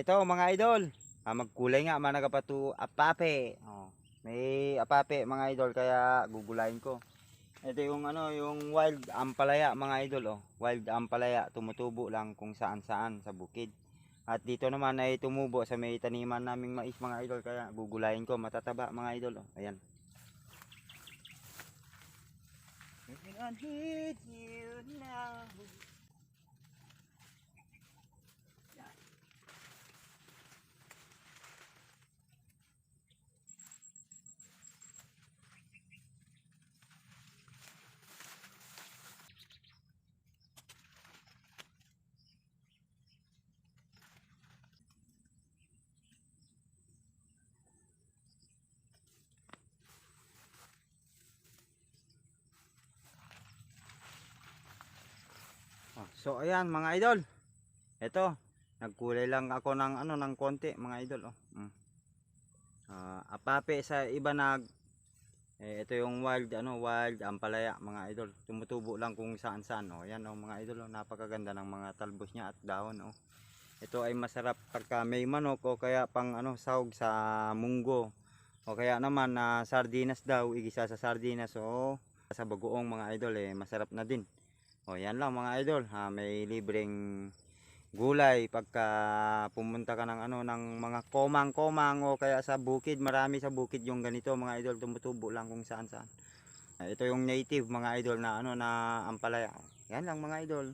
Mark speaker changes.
Speaker 1: ito mga idol. Ah, magkulay nga managapatu apape. Oh, may apape mga idol kaya gugulayin ko. Ito yung ano, yung wild ampalaya mga idol oh. Wild ampalaya tumutubo lang kung saan-saan sa bukid. At dito naman ay tumubo sa may taniman naming mais mga idol kaya gugulayin ko matataba mga idol oh. Ayan. Looking on hit you now. Oh, so ayan mga idol. Ito, nagkulay lang ako ng ano ng konti mga idol oh. Mm. Ah, apape sa iba nag eh, ito yung wild ano wild ampalaya mga idol. Tumutubo lang kung saan saan oh. Ayan oh mga idol oh, napakaganda ng mga talbos niya at dahon oh. Ito ay masarap pagka may manok o kaya pang ano sahog sa munggo. O kaya naman na sardinas daw, igisa sa sardinas o sa bagoong mga idol eh masarap na din. O yan lang mga idol, ha, may libreng gulay pagka pumunta ka ng ano ng mga komang-komang o kaya sa bukid, marami sa bukid yung ganito mga idol, tumutubo lang kung saan-saan. Ito yung native mga idol na ano na ampalaya. Yan lang mga idol.